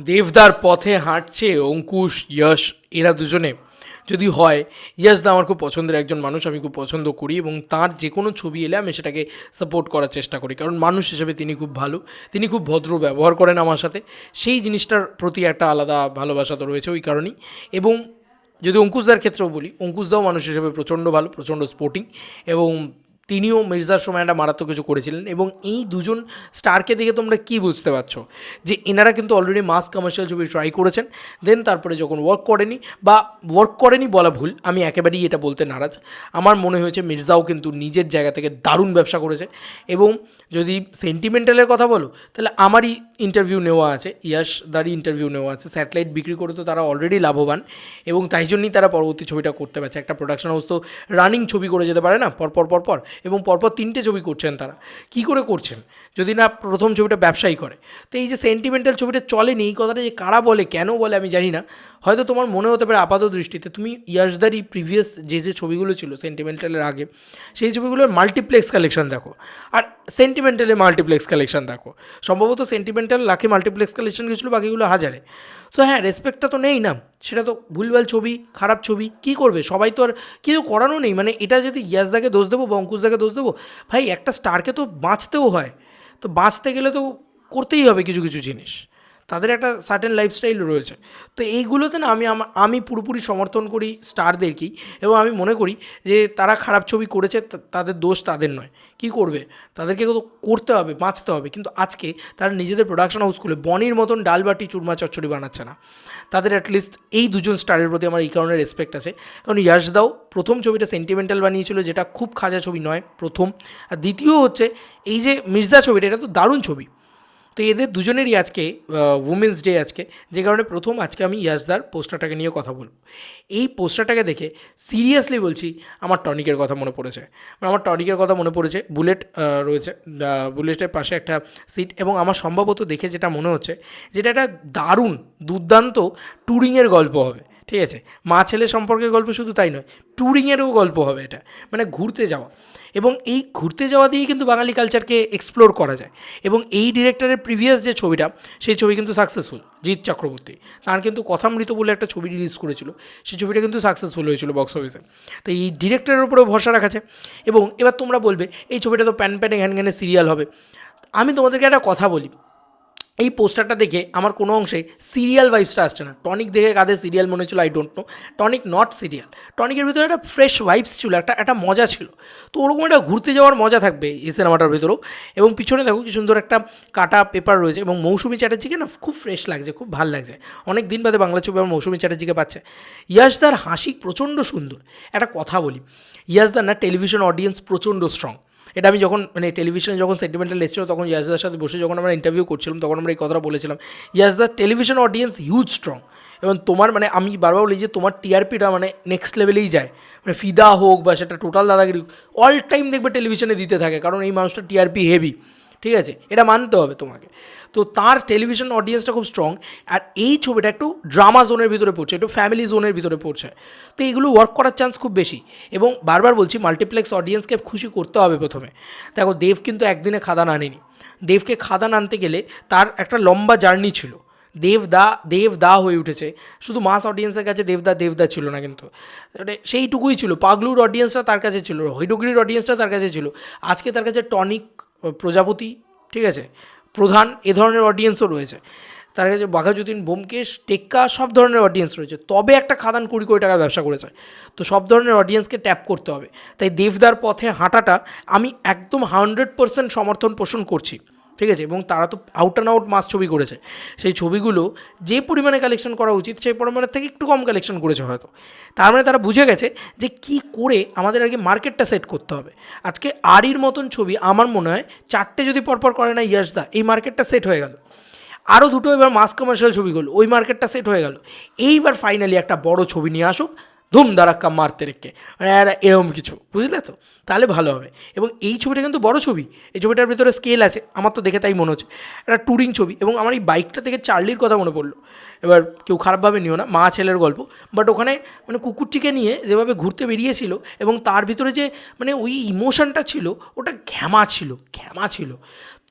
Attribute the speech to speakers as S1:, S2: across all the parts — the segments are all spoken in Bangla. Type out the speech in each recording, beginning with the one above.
S1: দেবদার পথে হাঁটছে অঙ্কুশ, যশ, এরা দুজনে। যদি হয় ইয়াসদা আমার খুব পছন্দের একজন মানুষ, আমি খুব পছন্দ করি এবং তার যে কোনো ছবি এলে আমি সেটাকে সাপোর্ট করার চেষ্টা করি। কারণ মানুষ হিসেবে তিনি খুব ভালো, তিনি খুব ভদ্র ব্যবহার করেন আমার সাথে। সেই জিনিসটার প্রতি একটা আলাদা ভালোবাসা তো রয়েছে ওই কারণেই। এবং যদি অঙ্কুশদার ক্ষেত্রেও বলি অঙ্কুশদাও মানুষ হিসেবে প্রচণ্ড ভালো, প্রচণ্ড স্পোর্টিং এবং তিনিও মির্জার সময় একটা মারাত্মক কিছু করেছিলেন এবং এই দুজন স্টারকে দেখে তোমরা কি বুঝতে পারছ? যে এনারা কিন্তু অলরেডি মাস কমার্শিয়াল ছবি ট্রাই করেছেন দেন তারপরে যখন ওয়ার্ক করেনি বা ওয়ার্ক করেনি বলা ভুল, আমি একেবারেই এটা বলতে নারাজ। আমার মনে হয়েছে মির্জাও কিন্তু নিজের জায়গা থেকে দারুণ ব্যবসা করেছে এবং যদি সেন্টিমেন্টালের কথা বলো, তাহলে আমারই ইন্টারভিউ নেওয়া আছে ইয়াশদারই ইন্টারভিউ নেওয়া আছে। স্যাটেলাইট বিক্রি করে তো তারা অলরেডি লাভবান এবং তাই জন্যই তারা পরবর্তী ছবিটা করতে পারছে। একটা প্রোডাকশন হাউস তো রানিং ছবি করে যেতে পারে না পরপর পরপর এবং পরপর তিনটে ছবি করছেন তারা। কি করে করছেন? যদি না প্রথম ছবিটা ব্যবসায়ী করে। তো এই যে সেন্টিমেন্টাল ছবিটা চলেনি, এই কথাটা যে কারা বলে, কেন বলে আমি জানি না। হয়তো তোমার মনে হতে পারে আপাত দৃষ্টিতে তুমি ইয়াশদারই প্রিভিয়াস যে যে ছবিগুলো ছিল সেন্টিমেন্টালের আগে, সেই ছবিগুলোর মাল্টিপ্লেক্স কালেকশন দেখো। আর সেন্টিমেন্টালে মাল্টিপ্লেক্স কালেকশন দেখো। সম্ভবত সেন্টিমেন্টাল লাখে মাল্টিপ্লেক্স কালেকশন গেছিল, বাকিগুলো হাজারে। তো হ্যাঁ রেসপেক্টটা তো নেই না। সেটা তো ভুলভাল ছবি, খারাপ ছবি, কি করবে? সবাই তো আর কিছু করানো নেই। মানে এটা যদি ইয়াসদাকে দোষ দেবো বা অঙ্কুশদাকে দোষ দেবো, ভাই, একটা স্টারকে তো বাঁচতেও হয়। তো বাঁচতে গেলে তো করতেই হবে কিছু কিছু জিনিস। তাদের একটা সার্টেন লাইফস্টাইল রয়েছে। তো এইগুলোতে না আমি আমি পুরোপুরি সমর্থন করি স্টারদেরকেই এবং আমি মনে করি যে তারা খারাপ ছবি করেছে তাদের দোষ তাদের নয়। কি করবে? তাদেরকে তো করতে হবে, বাঁচতে হবে। কিন্তু আজকে তারা নিজেদের প্রোডাকশন হাউস খুলে বনির মতন ডাল বাটি, চুরমা চচ্চড়ি বানাচ্ছে না। তাদের অ্যাটলিস্ট এই দুজন স্টারের প্রতি আমার এই কারণে রেসপেক্ট আছে। কারণ ইয়াশদাও প্রথম ছবিটা সেন্টিমেন্টাল বানিয়েছিল, যেটা খুব খাজা ছবি নয় প্রথম। আর দ্বিতীয় হচ্ছে এই যে মির্জা ছবিটা, এটা তো দারুণ ছবি। তো এদের দুজনেরই আজকে উমেন্স ডে আজকে, যে কারণে প্রথম আজকে আমি ইয়াসদার পোস্টারটাকে নিয়ে কথা বলব। এই পোস্টারটাকে দেখে সিরিয়াসলি বলছি, আমার টনিকের কথা মনে পড়েছে। মানে আমার টনিকের কথা মনে পড়েছে, বুলেট রয়েছে বুলেটের পাশে একটা সিট এবং আমার সম্ভবত দেখে যেটা মনে হচ্ছে, যেটা একটা দারুণ, দুর্দান্ত ট্যুরিংয়ের গল্প হবে। ঠিক আছে? মা ছেলে সম্পর্কের গল্প শুধু তাই নয় ট্যুরিংয়েরও গল্প হবে এটা মানে ঘুরতে যাওয়া। এবং এই ঘুরতে যাওয়া দিয়েই কিন্তু বাঙালি কালচারকে এক্সপ্লোর করা যায়। এবং এই ডিরেক্টরের প্রিভিয়াস যে ছবিটা, সেই ছবি কিন্তু সাকসেসফুল জিৎ চক্রবর্তী। তার কিন্তু কথামৃত বলে একটা ছবি রিলিজ করেছিল, সেই ছবিটা কিন্তু সাকসেসফুল হয়েছিল বক্স অফিসে তো এই ডিরেক্টরের উপরেও ভরসা রাখাছে এবং এবার তোমরা বলবে, এই ছবিটা তো প্যান প্যানে ঘ্যান ঘ্যানে সিরিয়াল হবে। আমি তোমাদেরকে একটা কথা বলি এই পোস্টারটা দেখে আমার কোনো অংশে সিরিয়াল ভাইবসটা আসছে না। টনিক দেখে কাদের সিরিয়াল মনে ছিল I don't know tonic not serial টনিকের ভিতরে একটা ফ্রেশ ভাইবস ছিল, একটা একটা মজা ছিল। তো ওরকম একটা ঘুরতে যাওয়ার মজা থাকবে এই সিনেমাটার ভিতরেও। এবং পিছনে দেখো কি সুন্দর একটা কাটা পেপার রয়েছে এবং মৌসুমি চ্যাটার্জিকে না খুব ফ্রেশ লাগছে, খুব ভালো লাগছে। অনেক দিন বাদে বাংলা ছবি আমার মৌসুমি চ্যাটার্জিকে পাচ্ছে। ইয়াশদার হাসি প্রচণ্ড সুন্দর। একটা কথা বলি ইয়াশদার না টেলিভিশন অডিয়েন্স প্রচণ্ড স্ট্রং এটা আমি যখন মানে টেলিভিশনে যখন সেন্টিমেন্টাল এসেছিল, তখন ইয়াসদার সাথে বসে যখন আমরা ইন্টারভিউ করছিলাম, তখন আমরা এই কথাটা বলেছিলাম, ইয়াসদার টেলিভিশন অডিয়েন্স হিউজ স্ট্রং এবং তোমার মানে আমি বারবার বলি যে তোমার টিআরপিটা মানে নেক্সট লেভেলেই যায়। মানে ফিদা হোক বা সেটা টোটাল দাদাগিরি অল টাইম দেখবে টেলিভিশনে দিতে থাকে, কারণ এই মানুষটা টিআরপি হেভি ঠিক আছে? এটা মানতে হবে তোমাকে। তো তার টেলিভিশন অডিয়েন্সটা খুব স্ট্রং আর এই ছবিটা একটু ড্রামা জোনের ভিতরে পড়ছে, একটু ফ্যামিলি জোনের ভিতরে পড়ছে। তো এইগুলো ওয়ার্ক করার চান্স খুব বেশি এবং বারবার বলছি মাল্টিপ্লেক্স অডিয়েন্সকে খুশি করতে হবে প্রথমে। দেখো, দেব কিন্তু একদিনে খাদান আনেনি। দেবকে খাদান আনতে গেলে তার একটা লম্বা জার্নি ছিল। দেবদা দেবদা হয়ে উঠেছে। শুধু মাস অডিয়েন্সের কাছে দেবদা দেবদা ছিল না কিন্তু। মানে সেইটুকুই ছিল। পাগলুর অডিয়েন্সটা তার কাছে ছিল। হৈডগিরির অডিয়েন্সটা তার কাছে ছিল। আজকে তার কাছে টনিক প্রজাপতি, ঠিক আছে? প্রধান এ ধরনের অডিয়েন্সও রয়েছে। তার কাছে বাঘাযতীন বোমকেশ টেক্কা, সব ধরনের অডিয়েন্স রয়েছে। তবে একটা খাদান কুড়ি কোটি টাকার ব্যবসা করেছে। তো সব ধরনের অডিয়েন্সকে ট্যাপ করতে হবে। তাই দেবদার পথে হাঁটাটা আমি একদম হান্ড্রেড পার্সেন্ট সমর্থন পোষণ করছি। ঠিক আছে? এবং তারা তো আউট অ্যান্ড আউট মাস ছবি করেছে। সেই ছবিগুলো যে পরিমাণে কালেকশন করা উচিত, সেই পরিমাণের থেকে একটু কম কালেকশন করেছে হয়তো। তার মানে তারা বুঝে গেছে যে কি করে আমাদের আগে মার্কেটটা সেট করতে হবে। আজকে আরির মতন ছবি আমার মনে হয় চারটে যদি পরপর করে না ইয়াসদা, এই মার্কেটটা সেট হয়ে গেল। আরও দুটো এবার মাস কমার্শিয়াল ছবিগুলো ওই মার্কেটটা সেট হয়ে গেল। এইবার ফাইনালি একটা বড় ছবি নিয়ে আসুক। ধুম দারাক্কা মারতে রেখে। এরম কিছু, বুঝলে তো? তাহলে ভালো হবে। এবং এই ছবিটা কিন্তু বড় ছবি। এই ছবিটার ভিতরে স্কেল আছে। আমার তো দেখে তাই মনে হচ্ছে। একটা ট্যুরিং ছবি। এবং আমার এই বাইকটা থেকে চার্লির কথা মনে পড়ল। এবার কেউ খারাপভাবে নিও না, মা ছেলের গল্প। বাট ওখানে মানে কুকুরটিকে নিয়ে যেভাবে ঘুরতে বেরিয়েছিল এবং তার ভিতরে যে মানে ওই ইমোশনটা ছিল, ওটা ঘ্যামা ছিল ঘ্যামা ছিল।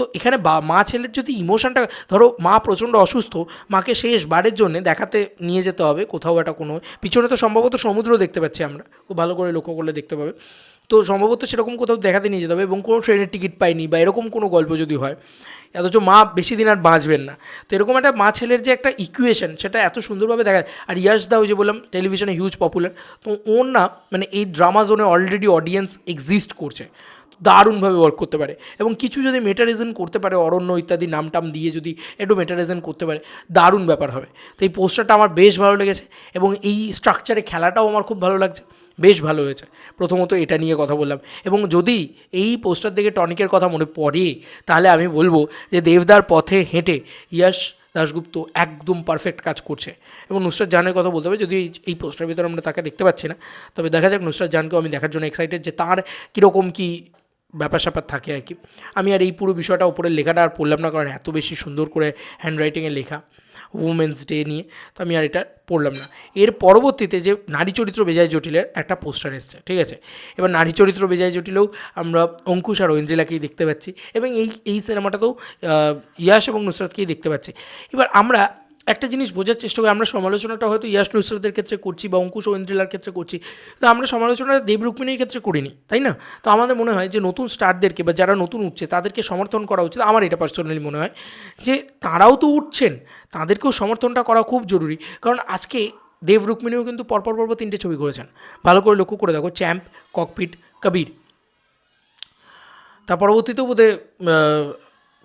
S1: তো এখানে বা, মা ছেলের যদি ইমোশনটা ধরো মা প্রচণ্ড অসুস্থ, মাকে শেষ বারের জন্য দেখাতে নিয়ে যেতে হবে কোথাও একটা কোনো, পিছনে তো সম্ভবত সমুদ্র দেখতে পাচ্ছি আমরা, খুব ভালো করে লক্ষ্য করলে দেখতে পাবে। তো সম্ভবত সেরকম কোথাও দেখাতে নিয়ে যেতে হবে এবং কোনো ট্রেনের টিকিট পাইনি বা এরকম কোনো গল্প যদি হয়, অথচ মা বেশি দিন আর বাঁচবেন না। তো এরকম একটা মা ছেলের যে একটা ইকুয়েশন সেটা এত সুন্দরভাবে দেখা যায়। আর ইয়াশ দা ওই যে বললাম টেলিভিশনে হিউজ পপুলার তো ওর না মানে এই ড্রামা জোনে অলরেডি অডিয়েন্স এক্সিস্ট করছে। দারুণভাবে ওয়ার্ক করতে পারে। এবং কিছু যদি মেটারিজন করতে পারে, অরণ্য ইত্যাদি নাম টাম দিয়ে যদি একটু মেটারিজন করতে পারে, দারুণ ব্যাপার হবে। তো এই পোস্টারটা আমার বেশ ভালো লেগেছে এবং এই স্ট্রাকচারে খেলাটাও আমার খুব ভালো লাগছে, বেশ ভালো হয়েছে। প্রথমত এটা নিয়ে কথা বললাম। এবং যদি এই পোস্টার থেকে টনিকের কথা মনে পড়ে, তাহলে আমি বলব যে দেবদার পথে হেঁটে ইয়াশ দাশগুপ্ত একদম পারফেক্ট কাজ করছে। এবং নুসরাত জাহানের কথা বলতে হবে, যদি এই এই পোস্টার ভিতরে আমরা তাকে দেখতে পাচ্ছি না, তবে দেখা যাক নুসরাত জাহানকেও আমি দেখার জন্য এক্সাইটেড যে তার কীরকম কী ব্যাপার স্যাপার থাকে আর কি। আমি আর এই পুরো বিষয়টা উপরের লেখাটা আর পড়লাম না, কারণ এত বেশি সুন্দর করে হ্যান্ডরাইটিংয়ে লেখা উমেন্স ডে নিয়ে। তো আমি আর এটা পড়লাম না। এর পরবর্তীতে যে নারী চরিত্র বেজায় জটিলের একটা পোস্টার এসছে, ঠিক আছে? এবার নারী চরিত্র বেজায় জটিলেও আমরা অঙ্কুশ আর ঐন্দ্রিলাকেই দেখতে পাচ্ছি এবং এই এই সিনেমাটাতেও ইয়াশ এবং নুসরাতকেই দেখতে পাচ্ছি। এবার আমরা একটা জিনিস বোঝার চেষ্টা করি, আমরা সমালোচনাটা হয়তো ইয়াশ নুসরতের ক্ষেত্রে করছি বা অঙ্কুশ ও ইন্দ্রিলার ক্ষেত্রে করছি, তো আমরা সমালোচনাটা দেব রুক্মিণীর ক্ষেত্রে করিনি, তাই না? তো আমাদের মনে হয় যে নতুন স্টারদেরকে বা যারা নতুন উঠছে, তাদেরকে সমর্থন করা উচিত, আমার এটা পার্সোনালি মনে হয়, যে তারাও তো উঠছেন, তাদেরকেও সমর্থনটা করা খুব জরুরি, কারণ আজকে দেব রুক্মিণীও কিন্তু পরপর পরপর তিনটে ছবি করেছেন, ভালো করে লক্ষ্য করে দেখো, চ্যাম্প, ককপিট, কবির তার পরবর্তীতেও বোধহয়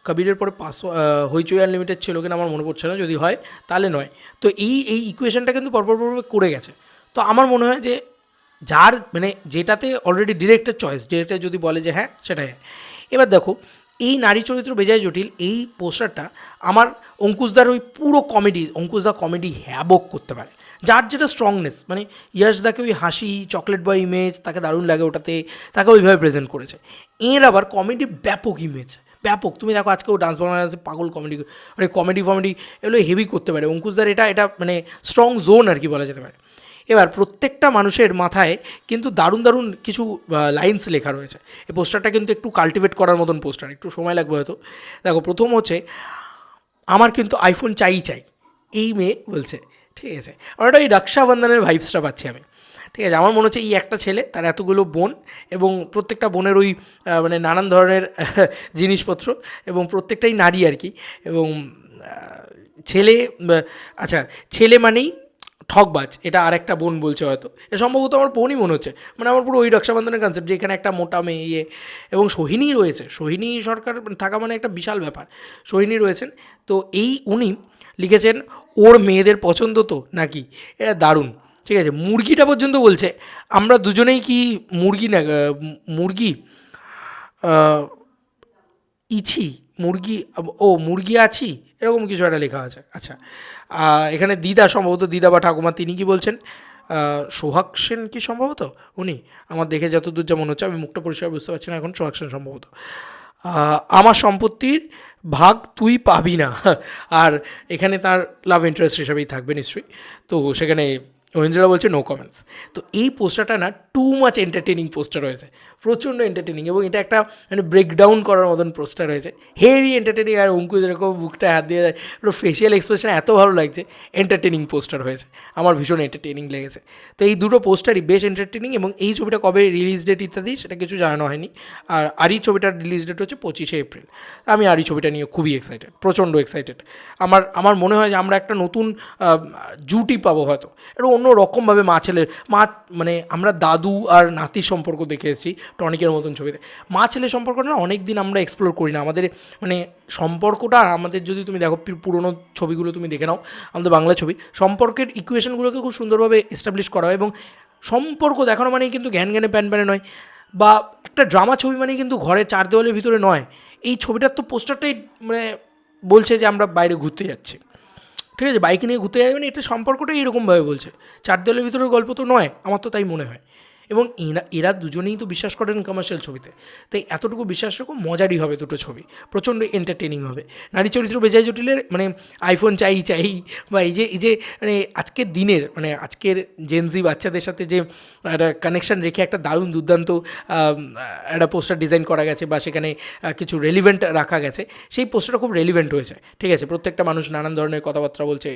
S1: কবিরের পরে পাঁচশো হইচই আনলিমিটেড ছিল কিনা আমার মনে পড়ছে না, যদি হয় তাহলে নয়। তো এই এই ইকুয়েশনটা কিন্তু পরপর পরপর করে গেছে। তো আমার মনে হয় যে যার মানে যেটাতে অলরেডি ডিরেক্টের চয়েস ডিরেক্টর যদি বলে যে হ্যাঁ সেটাই। এবার দেখো, এই নারী চরিত্র বেজায় জটিল, এই পোস্টারটা আমার অঙ্কুশদার ওই পুরো কমেডি অঙ্কুশদা কমেডি হ্যাবক করতে পারে। যার যেটা স্ট্রংনেস মানে ইয়াশদাকে ওই হাসি চকলেট বয় ইমেজ তাকে দারুণ লাগে ওটাতে, তাকে ওইভাবে প্রেজেন্ট করেছে। এর আবার কমেডি ব্যাপক ইমেজ ব্যাপক। তুমি দেখো আজকেও ডান্স বাংলাদেশে পাগল কমেডি মানে কমেডি ফমেডি এগুলো হেভি করতে পারে। অঙ্কুশদার এটা এটা মানে স্ট্রং জোন আর কি বলা যেতে পারে। এবার প্রত্যেকটা মানুষের মাথায় কিন্তু দারুণ দারুণ কিছু লাইন্স লেখা রয়েছে। এই পোস্টারটা কিন্তু একটু কাল্টিভেট করার মতন পোস্টার একটু সময় লাগবে হয়তো। দেখো, প্রথম হচ্ছে, আমার কিন্তু আইফোন চাই চাই। এই মেয়ে বলছে ঠিক আছে? ওটা ওই রক্ষাবন্ধনের ভাইবসটা পাচ্ছি আমি। ঠিক আছে, আমার মনে হচ্ছে এই একটা ছেলে, তার এতগুলো বোন এবং প্রত্যেকটা বোনের ওই মানে নানান ধরনের, জিনিসপত্র এবং প্রত্যেকটাই নারী আর কি। এবং ছেলে আচ্ছা ছেলে মানেই ঠকবাজ, এটা আরেকটা বোন বলছে হয়তো। এ সম্ভবত আমার বোনই মনে হচ্ছে। মানে আমার পুরো ওই রক্ষাবন্ধনের কনসেপ্ট যে এখানে একটা মোটা মেয়ে এবং সোহিনী রয়েছে। সোহিনী সরকার থাকা মানে একটা বিশাল ব্যাপার। সোহিনী রয়েছেন। তো এই উনি লিখেছেন, ওর মেয়েদের পছন্দ তো নাকি? এটা দারুণ। ঠিক আছে? মুরগিটা পর্যন্ত বলছে। আমরা দুজনেই কি মুরগি না মুরগি? ইছি মুরগি, ও, মুরগি আছি? এরকম কিছু একটা লেখা আছে। আচ্ছা। এখানে দিদা সম্ভবত, দিদা বা ঠাকুমা, তিনি কি বলছেন? সোহাগ সেন কি সম্ভবত? উনি? আমার দেখে যতদূর যা মনে হচ্ছে, আমি মুখটা পরিষ্কার বুঝতে পারছি না এখন, সোহাগ সেন সম্ভবত। আমার সম্পত্তির ভাগ তুই পাবি না। আর এখানে তার লাভ ইন্টারেস্ট হিসাবেই থাকবে নিশ্চয়ই। তো সেখানে ঐন্দ্রা বলছে নো কমেন্টস তো এই পোস্টারটা না টু মাচ এন্টারটেনিং পোস্টার হয়েছে। প্রচণ্ড এন্টারটেনিং এবং এটা একটা মানে ব্রেকডাউন করার মতন পোস্টার হয়েছে। হেভি এন্টারটেনিং আর অঙ্কুশ এরকম বুকটা হাত দিয়ে পুরো ফেশিয়াল এক্সপ্রেশন এত ভালো লাগছে এন্টারটেনিং পোস্টার হয়েছে। আমার ভীষণ এন্টারটেনিং লেগেছে। তো এই দুটো পোস্টারই বেশ এন্টারটেনিং এবং এই ছবিটা কবে রিলিজ ডেট ইত্যাদি সেটা কিছু জানানো হয়নি। আর আরই ছবিটার রিলিজ ডেট হচ্ছে পঁচিশে এপ্রিল। আমি আরই ছবিটা নিয়ে খুবই এক্সাইটেড প্রচণ্ড এক্সাইটেড আমার আমার মনে হয় যে আমরা একটা নতুন জুটি পাবো হয়তো। এটা অন্য রকমভাবে মা ছেলের মা মানে আমরা দাদু আর নাতির সম্পর্ক দেখে এসেছি টনিকের মতন ছবিতে। মা ছেলে সম্পর্কটা না অনেক দিন আমরা এক্সপ্লোর করি না। আমাদের মানে সম্পর্কটা আমাদের যদি তুমি দেখো পুরোনো ছবিগুলো তুমি দেখে নাও, আমাদের বাংলা ছবি, সম্পর্কের ইকুয়েশনগুলোকে খুব সুন্দরভাবে এস্টাবলিশ করা হয় এবং সম্পর্ক দেখানো মানেই কিন্তু জ্ঞান জ্ঞানে প্যান প্যানে নয় বা একটা ড্রামা ছবি মানেই কিন্তু ঘরে চার দেওয়ালের ভিতরে নয়। এই ছবিটার তো পোস্টারটাই মানে বলছে যে আমরা বাইরে ঘুরতে যাচ্ছি। ঠিক আছে, বাইক নিয়ে ঘুরতে যাবে না, এটা সম্পর্কটাই এরকমভাবে বলছে। চার দেওয়ালের ভিতরের গল্প তো নয়, আমার তো তাই মনে হয়। এবং এরা এরা দুজনেই তো বিশ্বাস করেন কমার্শিয়াল ছবিতে। তাই এতটুকু বিশ্বাস রাখো, মজারই হবে দুটো ছবি। প্রচণ্ড এন্টারটেনিং হবে। নারী চরিত্র বেজায় জটিলের মানে আইফোন চাই চাই, বা এই যে এই যে মানে আজকের দিনের মানে আজকের জেনজি বাচ্চাদের সাথে যে একটা কানেকশান রেখে একটা দারুণ দুর্দান্ত একটা পোস্টার ডিজাইন করা গেছে বা সেখানে কিছু রেলিভেন্ট রাখা গেছে, সেই পোস্টারটা খুব রেলিভেন্ট হয়েছে। ঠিক আছে, প্রত্যেকটা মানুষ নানান ধরনের কথাবার্তা বলছে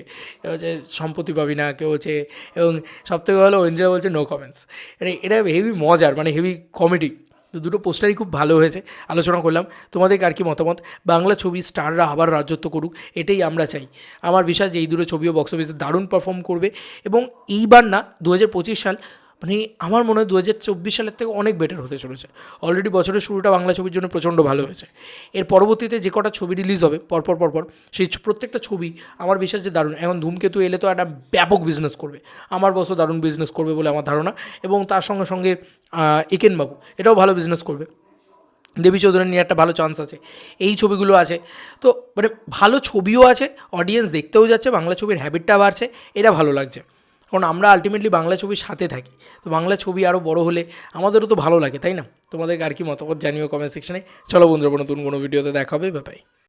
S1: হচ্ছে সম্পত্তি পাবি না, কেউ হচ্ছে, এবং সবথেকে ভালো ঐন্দ্রা বলছে নো কমেন্টস মানে এটা হেভি মজার মানে হেভি কমেডি তো দুটো পোস্টারই খুব ভালো হয়েছে, আলোচনা করলাম। তোমাদের আর কি মতামত? বাংলা ছবি স্টাররা আবার রাজত্ব করুক, এটাই আমরা চাই। আমার বিশ্বাস যে এই দুটো ছবিও বক্স অফিসে দারুণ পারফর্ম করবে। এবং এইবার না দু হাজার পঁচিশ সাল মানে আমার মনে হয় দু হাজার চব্বিশ সালের থেকে অনেক বেটার হতে চলেছে। অলরেডি বছরের শুরুটা বাংলা ছবির জন্য প্রচণ্ড ভালো হয়েছে। এর পরবর্তীতে যে কটা ছবি রিলিজ হবে, পরপর পরপর, সেই প্রত্যেকটা ছবি আমার বিশ্বাস যে দারুণ। এখন ধূমকেতু এলে তো একটা ব্যাপক বিজনেস করবে। আমার বসও দারুণ বিজনেস করবে বলে আমার ধারণা এবং তার সঙ্গে সঙ্গে একেনবাবু, এটাও ভালো বিজনেস করবে। দেবী চৌধুরী নিয়ে একটা ভালো চান্স আছে। এই ছবিগুলো আছে। তো মানে ভালো ছবিও আছে অডিয়েন্স দেখতেও যাচ্ছে, বাংলা ছবির হ্যাবিটটা বাড়ছে, এটা ভালো লাগছে। কারণ আমরা আলটিমেটলি বাংলা ছবির সাথে থাকি। তো বাংলা ছবি আরও বড় হলে আমাদেরও তো ভালো লাগে, তাই না? তোমাদের আর কি মতামত জানিও কমেন্ট সেকশানে চলো বন্ধুরা, নতুন কোনো ভিডিওতে দেখা হবে ব্যাপারে